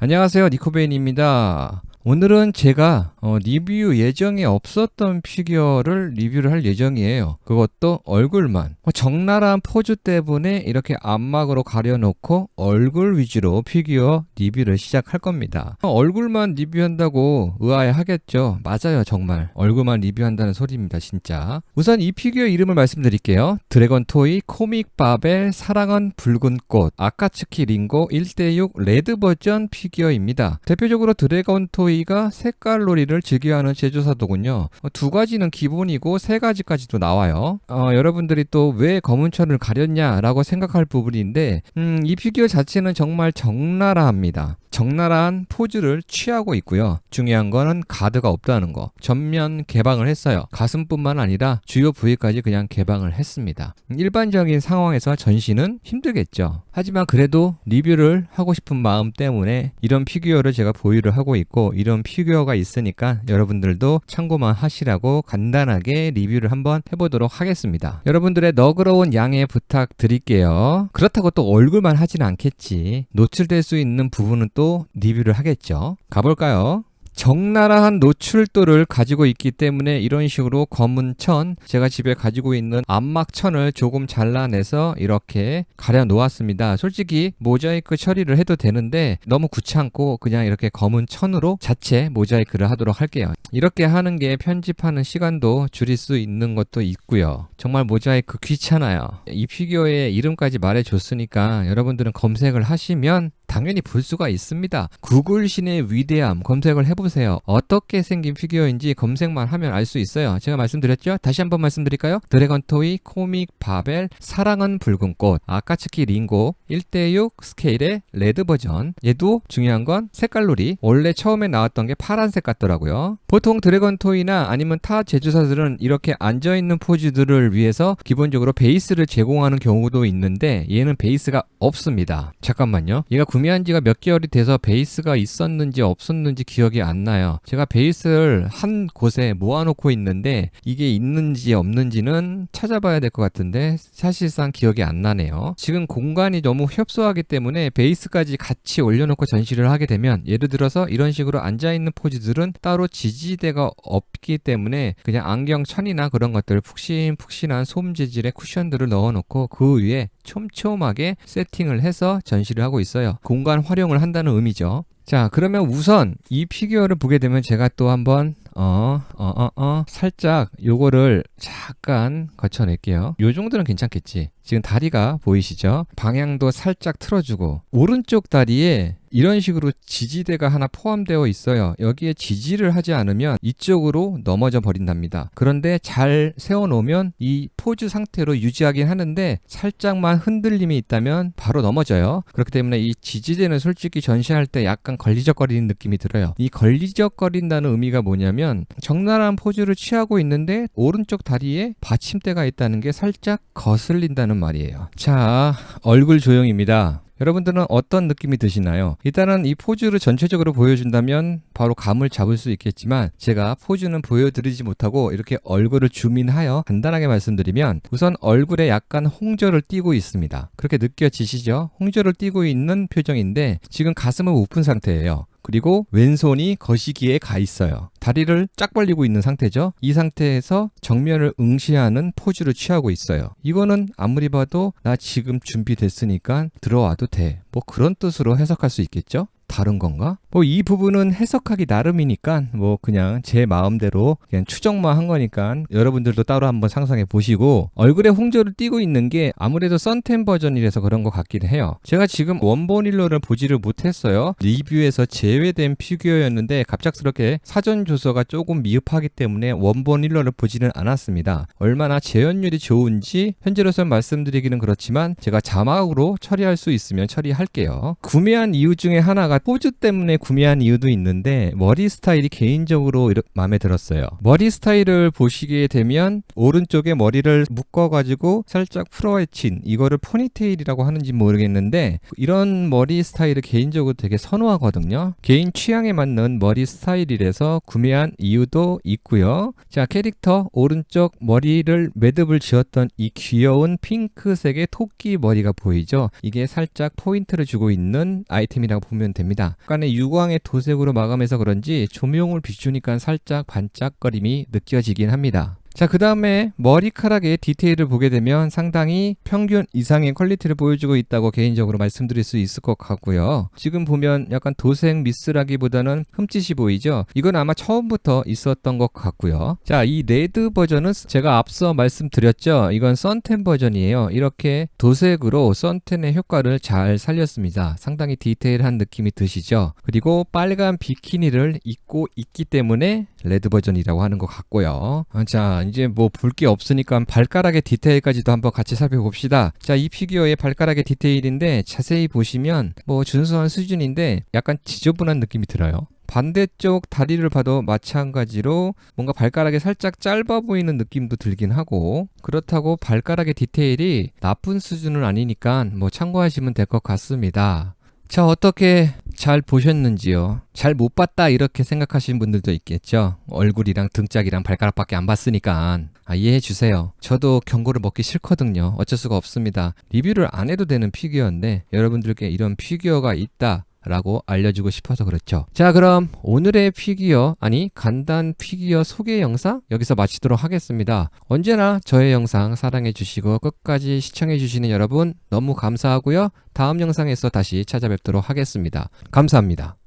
안녕하세요. 니코베인입니다. 오늘은 제가 어, 리뷰 예정에 없었던 피규어를 리뷰를 할 예정이에요. 그것도 얼굴만. 뭐 적나라한 포즈 때문에 이렇게 안막으로 가려놓고 얼굴 위주로 피규어 리뷰를 시작할 겁니다. 어, 얼굴만 리뷰한다고 의아해 하겠죠. 맞아요, 정말. 얼굴만 리뷰한다는 소리입니다, 진짜. 우선 이 피규어 이름을 말씀드릴게요. 드래곤 토이 코믹 바벨 사랑은 붉은 꽃 아카츠키 링고 1대6 레드 버전 피규어입니다. 대표적으로 드래곤 토이 가 색깔 놀이를 즐겨하는 제조사도군요. 어, 두 가지는 기본이고 세 가지까지도 나와요. 어, 여러분들이 또 왜 검은 천을 가렸냐라고 생각할 부분인데 음, 이 피규어 자체는 정말 적나라합니다. 적나라한 포즈를 취하고 있고요. 중요한 거는 가드가 없다는 거. 전면 개방을 했어요. 가슴뿐만 아니라 주요 부위까지 그냥 개방을 했습니다. 일반적인 상황에서 전시는 힘들겠죠. 하지만 그래도 리뷰를 하고 싶은 마음 때문에 이런 피규어를 제가 보유를 하고 있고 이런 피규어가 있으니까 여러분들도 참고만 하시라고 간단하게 리뷰를 한번 해보도록 하겠습니다. 여러분들의 너그러운 양해 부탁드릴게요. 그렇다고 또 얼굴만 하진 않겠지. 노출될 수 있는 부분은 또 리뷰를 하겠죠. 가볼까요? 적나라한 노출도를 가지고 있기 때문에 이런 식으로 검은 천, 제가 집에 가지고 있는 안막천을 조금 잘라내서 이렇게 가려 놓았습니다. 솔직히 모자이크 처리를 해도 되는데 너무 귀찮고 그냥 이렇게 검은 천으로 자체 모자이크를 하도록 할게요. 이렇게 하는 게 편집하는 시간도 줄일 수 있는 것도 있고요. 정말 모자이크 귀찮아요. 이 피규어의 이름까지 말해줬으니까 여러분들은 검색을 하시면 당연히 볼 수가 있습니다. 구글 신의 위대함 검색을 해보세요. 어떻게 생긴 피규어인지 검색만 하면 알 수 있어요. 제가 말씀드렸죠? 다시 한번 말씀드릴까요? 드래곤 토이, 코믹, 바벨, 사랑은 붉은 꽃, 아카츠키 링고 1대6 스케일의 레드 버전. 얘도 중요한 건 색깔놀이. 원래 처음에 나왔던 게 파란색 같더라고요. 보통 드래곤 토이나 아니면 타 제조사들은 이렇게 앉아있는 포즈들을 위해서 기본적으로 베이스를 제공하는 경우도 있는데 얘는 베이스가 없습니다. 잠깐만요. 얘가 구매한 지가 몇 개월이 돼서 베이스가 있었는지 없었는지 기억이 안 나요. 제가 베이스를 한 곳에 모아놓고 있는데 이게 있는지 없는지는 찾아봐야 될 것 같은데 사실상 기억이 안 나네요. 지금 공간이 너무 협소하기 때문에 베이스까지 같이 올려놓고 전시를 하게 되면 예를 들어서 이런 식으로 앉아있는 포즈들은 따로 지지대가 없기 때문에 그냥 안경천이나 그런 것들 푹신푹신한 솜 재질의 쿠션들을 넣어놓고 그 위에 촘촘하게 세팅을 해서 전시를 하고 있어요. 공간 활용을 한다는 의미죠. 자, 그러면 우선 이 피규어를 보게 되면 제가 또 한번 어, 어, 어, 어, 살짝 요거를 잠깐 거쳐낼게요. 요 정도는 괜찮겠지. 지금 다리가 보이시죠? 방향도 살짝 틀어주고 오른쪽 다리에 이런 식으로 지지대가 하나 포함되어 있어요. 여기에 지지를 하지 않으면 이쪽으로 넘어져 버린답니다. 그런데 잘 세워놓으면 이 포즈 상태로 유지하긴 하는데 살짝만 흔들림이 있다면 바로 넘어져요. 그렇기 때문에 이 지지대는 솔직히 전시할 때 약간 걸리적거리는 느낌이 들어요. 이 걸리적거린다는 의미가 뭐냐면 적나라한 포즈를 취하고 있는데 오른쪽 다리에 받침대가 있다는 게 살짝 거슬린다는 말이에요. 자, 얼굴 조형입니다. 여러분들은 어떤 느낌이 드시나요? 일단은 이 포즈를 전체적으로 보여준다면 바로 감을 잡을 수 있겠지만 제가 포즈는 보여드리지 못하고 이렇게 얼굴을 줌인하여 간단하게 말씀드리면 우선 얼굴에 약간 홍조를 띠고 있습니다. 그렇게 느껴지시죠? 홍조를 띠고 있는 표정인데 지금 가슴은 웃픈 상태예요. 그리고 왼손이 거시기에 가 있어요. 다리를 쫙 벌리고 있는 상태죠. 이 상태에서 정면을 응시하는 포즈를 취하고 있어요. 이거는 아무리 봐도 나 지금 준비됐으니까 들어와도 돼. 뭐 그런 뜻으로 해석할 수 있겠죠? 다른 건가? 뭐 이 부분은 해석하기 나름이니까 뭐 그냥 제 마음대로 그냥 추정만 한 거니까 여러분들도 따로 한번 상상해 보시고 얼굴에 홍조를 띠고 있는 게 아무래도 썬텐 버전이라서 그런 것 같긴 해요. 제가 지금 원본 일로를 보지를 못했어요. 리뷰에서 제외된 피규어였는데 갑작스럽게 사전 조서가 조금 미흡하기 때문에 원본 일로를 보지는 않았습니다. 얼마나 재현율이 좋은지 현재로서는 말씀드리기는 그렇지만 제가 자막으로 처리할 수 있으면 처리할게요. 구매한 이유 중에 하나가 포즈 때문에 구매한 이유도 있는데 머리 스타일이 개인적으로 마음에 들었어요. 머리 스타일을 보시게 되면 오른쪽에 머리를 묶어가지고 살짝 풀어헤친 이거를 포니테일이라고 하는지 모르겠는데 이런 머리 스타일을 개인적으로 되게 선호하거든요. 개인 취향에 맞는 머리 스타일이라서 구매한 이유도 있고요. 자 캐릭터 오른쪽 머리를 매듭을 지었던 이 귀여운 핑크색의 토끼 머리가 보이죠? 이게 살짝 포인트를 주고 있는 아이템이라고 보면 됩니다. 됩니다. 약간의 유광의 도색으로 마감해서 그런지 조명을 비추니까 살짝 반짝거림이 느껴지긴 합니다. 자, 그 다음에 머리카락의 디테일을 보게 되면 상당히 평균 이상의 퀄리티를 보여주고 있다고 개인적으로 말씀드릴 수 있을 것 같고요. 지금 보면 약간 도색 미스라기보다는 흠짓이 보이죠? 이건 아마 처음부터 있었던 것 같고요. 자, 이 레드 버전은 제가 앞서 말씀드렸죠? 이건 썬텐 버전이에요. 이렇게 도색으로 썬텐의 효과를 잘 살렸습니다. 상당히 디테일한 느낌이 드시죠? 그리고 빨간 비키니를 입고 있기 때문에 레드 버전이라고 하는 것 같고요. 아, 자, 이제 뭐 볼 게 없으니까 발가락의 디테일까지도 한번 같이 살펴봅시다. 자, 이 피규어의 발가락의 디테일인데 자세히 보시면 뭐 준수한 수준인데 약간 지저분한 느낌이 들어요. 반대쪽 다리를 봐도 마찬가지로 뭔가 발가락이 살짝 짧아 보이는 느낌도 들긴 하고 그렇다고 발가락의 디테일이 나쁜 수준은 아니니까 뭐 참고하시면 될 것 같습니다. 자, 어떻게 잘 보셨는지요? 잘 못 봤다 이렇게 생각하시는 분들도 있겠죠. 얼굴이랑 등짝이랑 발가락밖에 안 봤으니까 아, 이해해 주세요. 저도 경고를 먹기 싫거든요. 어쩔 수가 없습니다. 리뷰를 안 해도 되는 피규어인데 여러분들께 이런 피규어가 있다. 라고 알려주고 싶어서 그렇죠. 자, 그럼 오늘의 피규어, 아니, 간단 피규어 소개 영상 여기서 마치도록 하겠습니다. 언제나 저의 영상 사랑해 주시고 끝까지 시청해 주시는 여러분 너무 감사하고요. 다음 영상에서 다시 찾아뵙도록 하겠습니다. 감사합니다.